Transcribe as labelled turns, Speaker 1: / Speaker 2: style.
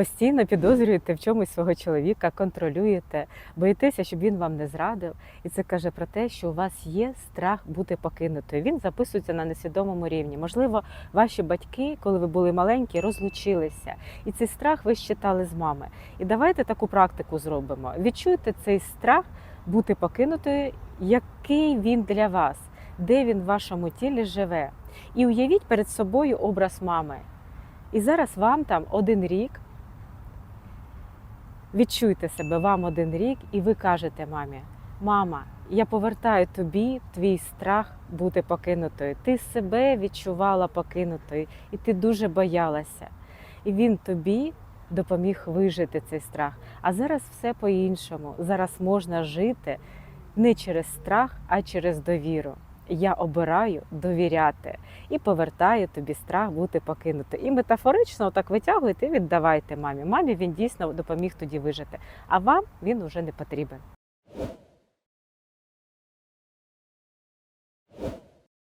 Speaker 1: постійно підозрюєте в чомусь свого чоловіка, контролюєте, боїтеся, щоб він вам не зрадив. І це каже про те, що у вас є страх бути покинутою. Він записується на несвідомому рівні. Можливо, ваші батьки, коли ви були маленькі, розлучилися, і цей страх ви щитали з мами. І давайте таку практику зробимо. Відчуйте цей страх бути покинутою, який він для вас, де він в вашому тілі живе. І уявіть перед собою образ мами. І зараз вам там один рік. Відчуйте себе, вам один рік, і ви кажете мамі: Мама, я повертаю тобі твій страх бути покинутою. Ти себе відчувала покинутою, і ти дуже боялася. І він тобі допоміг вижити цей страх. А зараз все по-іншому. Зараз можна жити не через страх, а через довіру. Я обираю довіряти і повертаю тобі страх бути покинути. І метафорично так витягуєте і віддавайте мамі. Мамі він дійсно допоміг тоді вижити, а вам він уже не потрібен.